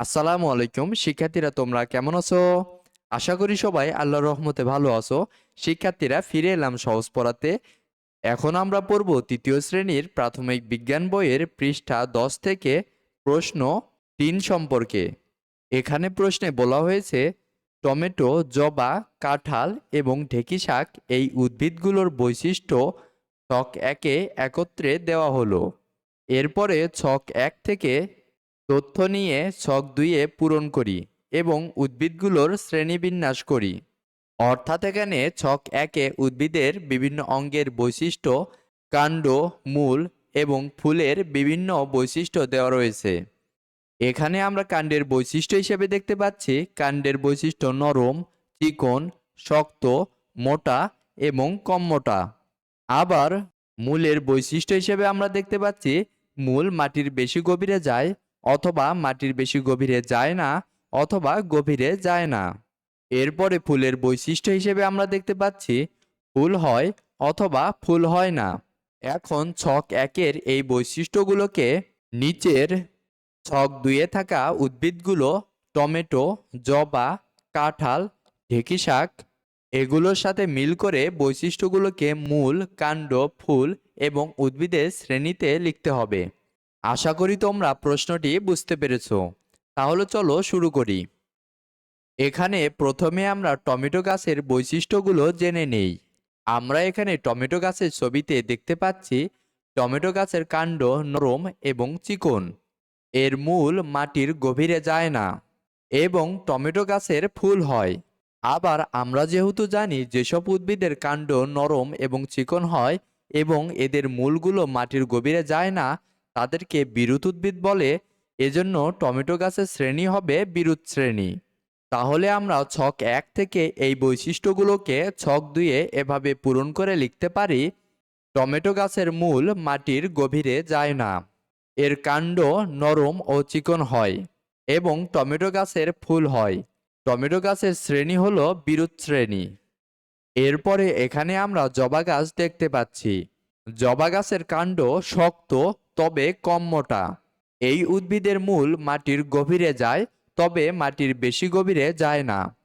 আসসালামু আলাইকুম। শিক্ষার্থীরা, তোমরা কেমন আছো? আশা করি সবাই আল্লাহর রহমতে ভালো আছো। শিক্ষার্থীরা, ফিরে এলাম সহজ পড়াতে। এখন আমরা পড়ব তৃতীয় শ্রেণির প্রাথমিক বিজ্ঞান বইয়ের পৃষ্ঠা দশ থেকে প্রশ্ন তিন সম্পর্কে। এখানে প্রশ্নে বলা হয়েছে, টমেটো, জবা, কাঁঠাল এবং ঢেকি শাক এই উদ্ভিদগুলোর বৈশিষ্ট্য ছক একে একত্রে দেওয়া হলো। এরপরে ছক এক থেকে তথ্য নিয়ে ছক দুইয়ে পূরণ করি এবং উদ্ভিদগুলোর শ্রেণীবিন্যাস করি। অর্থাৎ এখানে ছক একে উদ্ভিদের বিভিন্ন অঙ্গের বৈশিষ্ট্য, কাণ্ড, মূল এবং ফুলের বিভিন্ন বৈশিষ্ট্য দেওয়া রয়েছে। এখানে আমরা কাণ্ডের বৈশিষ্ট্য হিসেবে দেখতে পাচ্ছি কাণ্ডের বৈশিষ্ট্য নরম, চিকন, শক্ত, মোটা এবং কম মোটা। আবার মূলের বৈশিষ্ট্য হিসেবে আমরা দেখতে পাচ্ছি মূল মাটির বেশি গভীরে যায় অথবা মাটির বেশি গভীরে যায় না, অথবা গভীরে যায় না। এরপরে ফুলের বৈশিষ্ট্য হিসেবে আমরা দেখতে পাচ্ছি, ফুল হয় অথবা ফুল হয় না। এখন ছক একের এই বৈশিষ্ট্যগুলোকে নিচের ছক দুইয়ে থাকা উদ্ভিদগুলো টমেটো, জবা, কাঁঠাল ঢেকি শাক এগুলোর সাথে মিল করে বৈশিষ্ট্যগুলোকে মূল, কাণ্ড, ফুল এবং উদ্ভিদের শ্রেণীতে লিখতে হবে। আশা করি তোমরা প্রশ্নটি বুঝতে পেরেছ। তাহলে চলো শুরু করি। এখানে প্রথমে আমরা টমেটো গাছের বৈশিষ্ট্যগুলো জেনে নেই। আমরা এখানে টমেটো গাছের ছবিতে দেখতে পাচ্ছি টমেটো গাছের কাণ্ড নরম এবং চিকন। এর মূল মাটির গভীরে যায় না এবং টমেটো গাছের ফুল হয়। আবার আমরা যেহেতু জানি যেসব উদ্ভিদের কাণ্ড নরম এবং চিকন হয় এবং এদের মূলগুলো মাটির গভীরে যায় না তাদেরকে বিরুৎ উদ্ভিদ বলে, এজন্য টমেটো গাছের শ্রেণি হবে বিরুৎ শ্রেণি। তাহলে আমরা ছক এক থেকে এই বৈশিষ্ট্যগুলোকে ছক দুয়ে এভাবে পূরণ করে লিখতে পারি, টমেটো গাছের মূল মাটির গভীরে যায় না, এর কাণ্ড নরম ও চিকন হয় এবং টমেটো গাছের ফুল হয়। টমেটো গাছের শ্রেণি হলো বিরুৎ শ্রেণি। এরপরে এখানে আমরা জবা গাছ দেখতে পাচ্ছি। জবা গাছের কাণ্ড শক্ত তবে কম মোটা। এই উদ্ভিদের মূল মাটির গভীরে যায়, তবে মাটির বেশি গভীরে যায় না।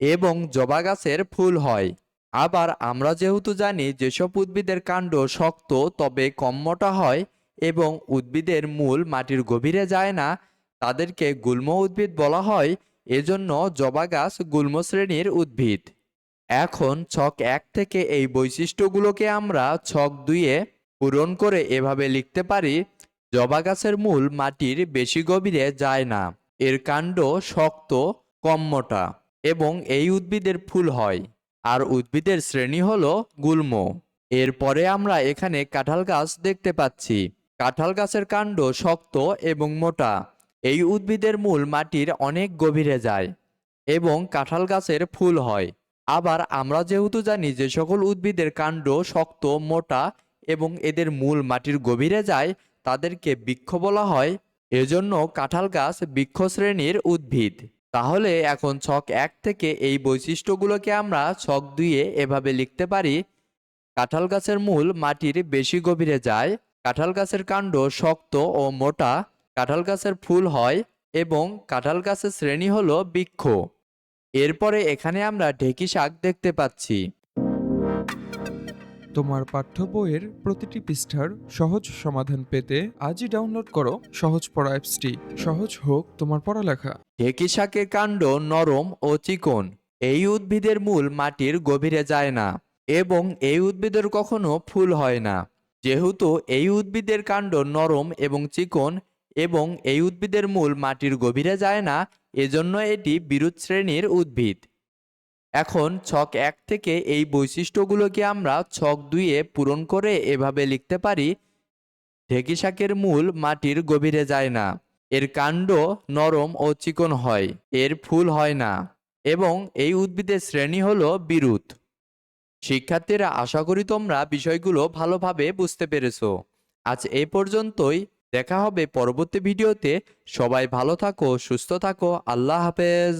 এবং জবা গাছের ফুল হয়। আবার আমরা যেহেতু জানি যেসব উদ্ভিদের কাণ্ড শক্ত, তবে কম মোটা হয় এবং উদ্ভিদের মূল মাটির গভীরে যায় না, তাদেরকে গুল্ম উদ্ভিদ বলা হয়। এজন্য জবা গাছ গুল্ম শ্রেণির উদ্ভিদ। এখন ছক এক থেকে এই বৈশিষ্ট্যগুলোকে আমরা ছক দুইয়ে পূরণ করে এভাবে লিখতে পারি, জবা গাছের মূল মাটির বেশি গভীরে যায় না, এর কাণ্ড শক্ত, কম মোটা এবং এই উদ্ভিদের ফুল হয়। আর উদ্ভিদের শ্রেণি হলো গুল্ম। এরপরে আমরা এখানে কাঁঠাল গাছ দেখতে পাচ্ছি। কাঁঠাল গাছের কাণ্ড শক্ত এবং মোটা। এই উদ্ভিদের মূল মাটির অনেক গভীরে যায় এবং কাঁঠাল গাছের ফুল হয়। আবার আমরা যেহেতু জানি যে সকল উদ্ভিদের কাণ্ড শক্ত, মোটা এবং এদের মূল মাটির গভীরে যায়, তাদেরকে বৃক্ষ বলা হয়। এজন্য কাঁঠাল গাছ বৃক্ষ শ্রেণির উদ্ভিদ। তাহলে এখন ছক এক থেকে এই বৈশিষ্ট্যগুলোকে আমরা ছক দুইয়ে এভাবে লিখতে পারি। কাঁঠাল গাছের মূল মাটির বেশি গভীরে যায়, কাঁঠাল গাছের কাণ্ড শক্ত ও মোটা, কাঁঠাল গাছের ফুল হয় এবং কাঁঠাল গাছের শ্রেণি হলো বৃক্ষ। এরপরে এখানে আমরা ঢেকি শাক দেখতে পাচ্ছি। তোমার পাঠ্য বইয়ের প্রতিটি পৃষ্ঠার সহজ সমাধান পেতে আজই ডাউনলোড করো সহজ পড়া অ্যাপসটি। সহজ হোক তোমার পড়ালেখা। ঢেকি শাকের কাণ্ড, নরম ও চিকন? এই উদ্ভিদের মূল মাটির গভীরে যায় না এবং এই উদ্ভিদের কখনো ফুল হয় না। যেহেতু এই উদ্ভিদের কাণ্ড নরম এবং চিকন এবং এই উদ্ভিদের মূল মাটির গভীরে যায় না, এজন্য এটি বিরুৎ শ্রেণির উদ্ভিদ। এখন ছক এক থেকে এই বৈশিষ্ট্যগুলোকে আমরা ছক দুইয়ে পূরণ করে এভাবে লিখতে পারি ঢেকি শাকের মূল মাটির গভীরে যায় না, এর কাণ্ড নরম ও চিকন হয়, এর ফুল হয় না, এবং এই উদ্ভিদের শ্রেণি হলো বিরুৎ শিক্ষার্থীরা, আশা করি তোমরা বিষয়গুলো ভালোভাবে বুঝতে পেরেছ। আজ এই পর্যন্তই, দেখা হবে পরবর্তী ভিডিওতে। সবাই ভালো থাকো, সুস্থ থাকো, আল্লাহ হাফেজ।